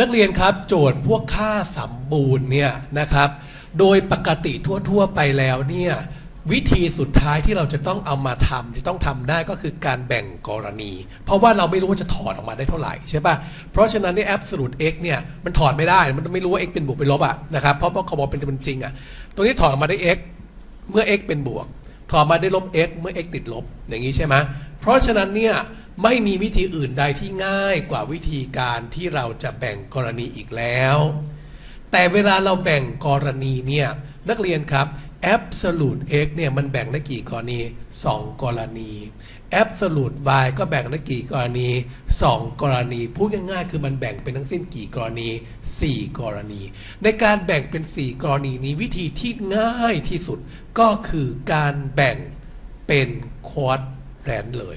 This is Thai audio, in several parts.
นักเรียนครับโจทย์พวกค่าสมบูรณ์เนี่ยนะครับ โดยปกติทั่วๆไปแล้วเนี่ยวิธีสุดท้ายที่เราจะต้องเอามาทำจะต้องทำได้ก็คือการแบ่งกรณี เพราะว่าเราไม่รู้ว่าจะถอดออกมาได้เท่าไหร่ใช่ปะเพราะฉะนั้นใน absolute x เนี่ยมันถอดไม่ได้มันไม่รู้ว่า x เป็นบวกเป็นลบอะนะครับเพราะว่าเขาบอกเป็นจะเป็นจริงอะตรงนี้ถอดออกมาได้ x เมื่อ x เป็นบวก ถอดมาได้ลบ x เมื่อ x ติดลบอย่างนี้ใช่ไหมเพราะฉะนั้นเนี่ย ไม่มีวิธีอื่นใดที่ง่ายกว่าวิธีการที่เราจะแบ่งกรณีอีกแล้ว แต่เวลาเราแบ่งกรณีเนี่ยนักเรียนครับ absolute x เนี่ยมันแบ่งได้กี่กรณี 2 กรณี absolute y ก็แบ่งได้กี่กรณี 2 กรณี พูดง่ายๆ คือมันแบ่งเป็นทั้งสิ้นกี่กรณี 4 กรณี ในการแบ่งเป็น 4 กรณีนี้วิธีที่ง่ายที่สุดก็คือการแบ่งเป็นควอดแรนเลย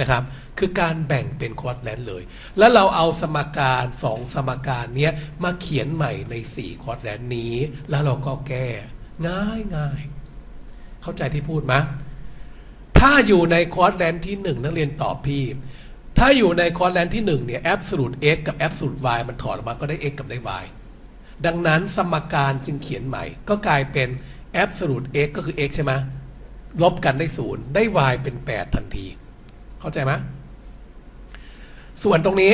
นะครับ คือการแบ่งเป็นควอดแรนเลย แล้วเราเอาสมการ2สมการเนี้ยมาเขียนใหม่ใน4ควอดแรนนี้ แล้วเราก็แก้ง่ายง่ายเข้าใจที่พูดไหมถ้าอยู่ในควอดแรนที่ 1 นักเรียนตอบพี่ ถ้าอยู่ในควอดแรนที่1เนี่ย absolute x กับ absolute y มันถอดออกมาก็ได้ x กับได้ y ดังนั้นสมการจึงเขียนใหม่ ก็กลายเป็น absolute x ก็คือ x ใช่ไหมลบกันได้ศูนย์ได้ y เป็น 8 ทันที เข้าใจไหมส่วนตรงนี้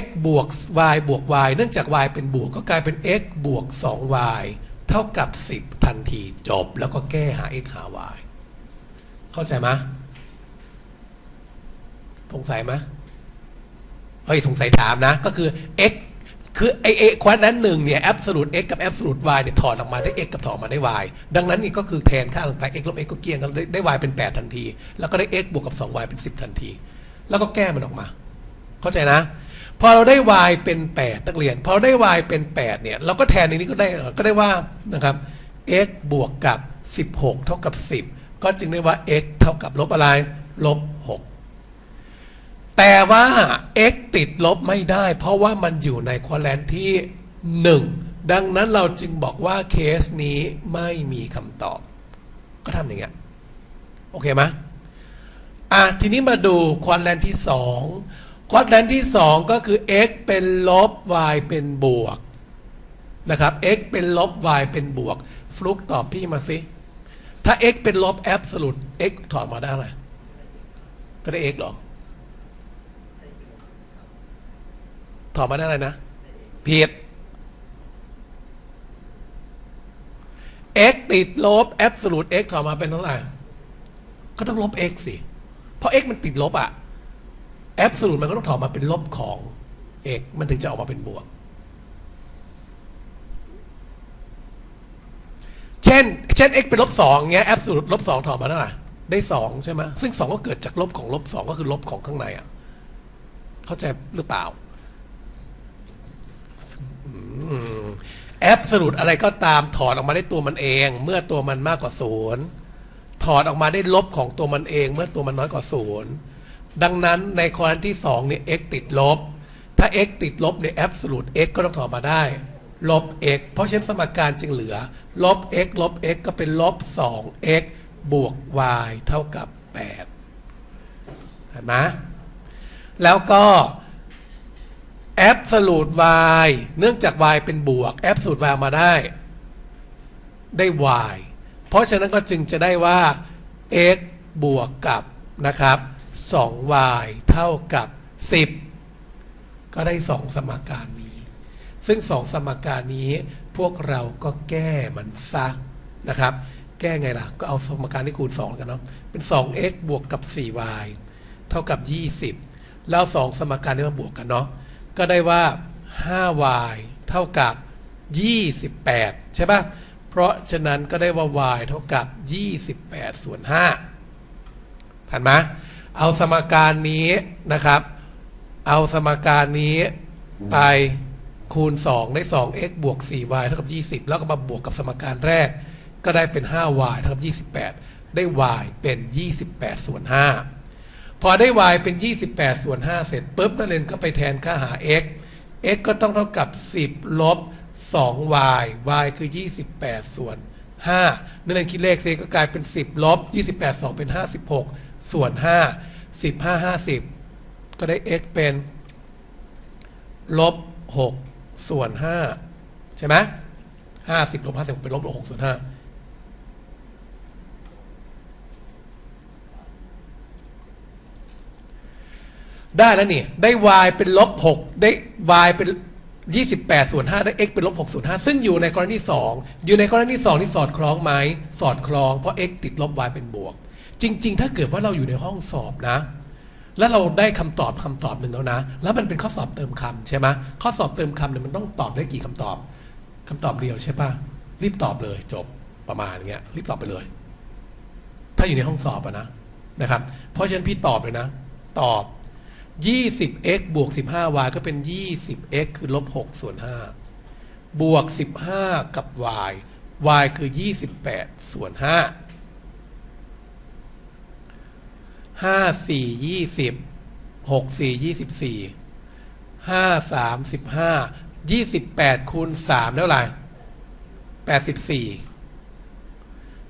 x บวก y บวก y เนื่องจาก y เป็นบวกก็กลายเป็น x บวก 2y เท่ากับ 10 ทันทีจบแล้วก็แก้หา x หา y เข้าใจไหมสงสัยไหมเฮ้ยสงสัยถามนะ ก็คือ x คือไอเอควอนนั้นหนึ่งเนี่ย absolute x กับ absolute y เนี่ยถอดออกมาได้ x กับถอดออกมาได้ y ดังนั้นนี่ก็คือแทนค่าลงไป x ลบ x ก็เกี่ยงกันได้ได้ y เป็น 8 ทันที แล้วก็ได้ x บวกกับ 2y เป็น 10 ทันที แล้วก็แก้มันออกมา เข้าใจนะ พอเราได้ y เป็น 8 นักเรียน พอเราได้ y เป็น 8 เนี่ย เราก็แทนในนี้ก็ได้ก็ได้ว่านะครับ x บวกกับ 16 เท่ากับ 10 ก็จึงได้ว่า x เท่ากับลบอะไรลบ 6 แต่ว่า x ติดลบไม่ได้ เพราะว่ามันอยู่ในควอแลนที่ 1 ดังนั้นเราจึงบอกว่าเคสนี้ไม่มีคำตอบ ก็ทำอย่างเงี้ย โอเคไหมอะ ทีนี้มาดูควอแลนที่ 2 ควอแลนที่ 2 ก็คือ x เป็นลบ y เป็นบวก นะครับ x เป็นลบ y เป็นบวก ฟลุกตอบพี่มาสิ ถ้า x เป็นลบ absolute x ถอดมาได้ไหมก็ได้ x หรอ ถอดมาได้อะไรนะผิด x ติดลบ absolute x ถอดมาเป็นเท่าไหร่ก็ต้องลบ x สิ เพราะ x มันติดลบอะ absolute มันก็ต้องถอดมาเป็นลบของ x มันถึงจะออกมาเป็นบวก เช่น เช่น x เป็นลบสองเงี้ย absolute ลบสองถอดมาเท่าไหร่ได้สองใช่ไหมซึ่งสองก็เกิดจากลบของลบสองก็คือลบของข้างในอะเข้าใจหรือเปล่า แอบสรุปอะไรก็ตามถอดออกมาได้ตัวมันเอง เมื่อตัวมันมากกว่าศูนย์ถอดออกมาได้ลบของตัวมันเอง เมื่อตัวมันน้อยกว่าศูนย์ดังนั้นในกรณีที่2เนี่ย x ติดลบ ถ้า x ติดลบใน absolute x ก็ต้องถอดมาได้ ลบ x เพราะฉะนั้นสมการจึงเหลือ ลบ x ลบ x ก็เป็นลบ 2x บวก y เท่ากับ 8 เห็นไหมแล้วก็ absolute y เนื่องจาก y เป็นบวก absolute y มาได้ ได้ y เพราะฉะนั้นก็จึงจะได้ว่า x บวกกับนะครับ 2y เท่ากับ 10 ก็ได้ 2 สมการนี้ ซึ่ง 2 สมการนี้พวกเราก็แก้มันซะนะครับ แก้ไงล่ะ ก็เอาสมการที่คูณ 2 กันเนาะ เป็น 2x บวกกับ 4y เท่ากับ 20 แล้ว 2 สมการนี้มาบวกกันเนาะ ก็ได้ว่า 5y เท่ากับ 28 ใช่ปะเพราะฉะนั้นก็ได้ว่า y เท่ากับ 28 ส่วน5ทันไหมเอาสมการนี้นะครับ เอาสมการนี้ไปคูณ 2 ได้ 2x บวก 4y เท่ากับ 20 แล้วก็มาบวกกับสมการแรก ก็ได้เป็น 5y เท่ากับ 28 ได้ y เป็น 28 ส่วน 5 พอได้ y เป็น 28 ส่วน 5 เสร็จปุ๊บนักเรียนก็ไปแทนค่าหา x x ก็ต้องเท่ากับ 10 ลบ 2y y คือ 28 ส่วน 5 นั่นเองคิดเลขเซก็กลายเป็น 10 ลบ 28 2 เป็น 56 ส่วน 5 15 50 ก็ได้ x เป็น ลบ 6 ส่วน 5 ใช่ไหม50 ลบ 56 เป็นลบ 6 ส่วน 5 ได้แล้วนี่ ได้ y เป็นลบหกได้ y เป็นยี่สิบแปดส่วนห้าได้ x เป็นลบหกส่วนห้าซึ่งอยู่ในกรณีสองอยู่ในกรณีสองที่สอดคล้องไหมสอดคล้องเพราะ x ติดลบ y เป็นบวก จริง ๆ ถ้าเกิดว่าเราอยู่ในห้องสอบนะ แล้วเราได้คำตอบคำตอบหนึ่งแล้วนะ แล้วมันเป็นข้อสอบเติมคำใช่ไหมข้อสอบเติมคำเนี่ยมันต้องตอบได้กี่คำตอบคำตอบเดียวใช่ปะรีบตอบเลยจบประมาณเงี้ยรีบตอบไปเลย ถ้าอยู่ในห้องสอบอะนะนะครับ เพราะฉะนั้นพี่ตอบเลยนะ ตอบ 20x บเอ็กบวก 15y ก็เป็น 20x คือลบ6ส่วน5บวก 15 กับ y y คือ 28 ส่วน5ห้าสี่ยี่สิบหกสี่ยี่สิบสี่ห้าสามสิบห้ายี่สิบแปดคูณสามเท่าไหร่แปดสิบสี่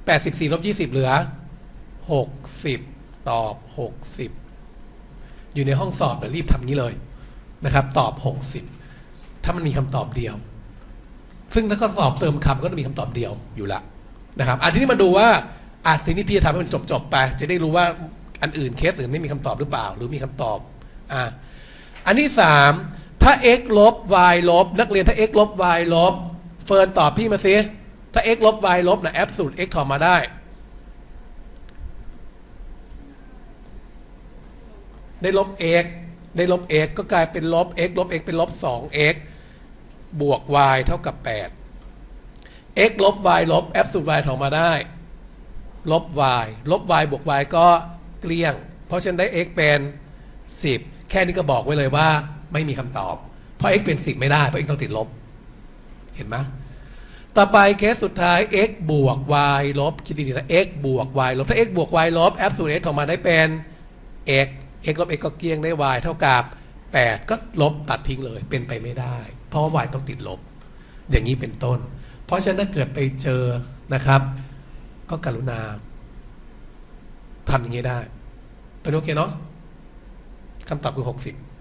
แปดสิบสี่ลบยี่สิบเหลือหกสิบตอบหกสิบ อยู่ในห้องสอบเดี๋ยวรีบทำนี้เลยนะครับ ตอบหกสิบถ้ามันมีคำตอบเดียว ซึ่งถ้าก็สอบเติมคำก็จะมีคำตอบเดียวอยู่ละนะครับอันที่นี้มาดูว่าอะทีนี้พี่จะทำให้มันจบๆไป จะได้รู้ว่าอันอื่นเคสอื่นไม่มีคำตอบหรือเปล่า หรือมีคำตอบอะอันที่สามถ้า x ลบ y ลบ นักเรียนถ้า x ลบ y ลบ เฟิร์นตอบพี่มาซิถ้า x ลบ y ลบนะแอบสูตร x ถอดมาได้ ได้ลบ x ได้ลบ x ก็กลายเป็นลบ x ลบ x เป็นลบ 2x บวก y เท่ากับ 8 x ลบ y ลบแอบสูตร y ถอดมาได้ ลบ y ลบ y บวก y ก็เกลี้ยง เพราะฉะนั้นได้ x เป็น 10 แค่นี้ก็บอกไว้เลยว่าไม่มีคำตอบ เพราะ x เป็น 10 ไม่ได้ เพราะ x ต้องติดลบ เห็นไหมต่อไปเคสสุดท้าย x บวก y ลบคิดดีๆนะ x บวก y ลบ ถ้า x บวก y ลบแอบสูตร x ออกมาได้เป็น x x ลบ x ก็เกี้ยงได้ y เท่ากับ 8 ก็ลบตัดทิ้งเลยเป็นไปไม่ได้ เพราะว่า y ต้องติดลบ อย่างนี้เป็นต้น เพราะฉะนั้นถ้าเกิดไปเจอนะครับ ก็กรุณาทำอย่างนี้ได้เป็นโอเคเนาะคำตอบคือ 60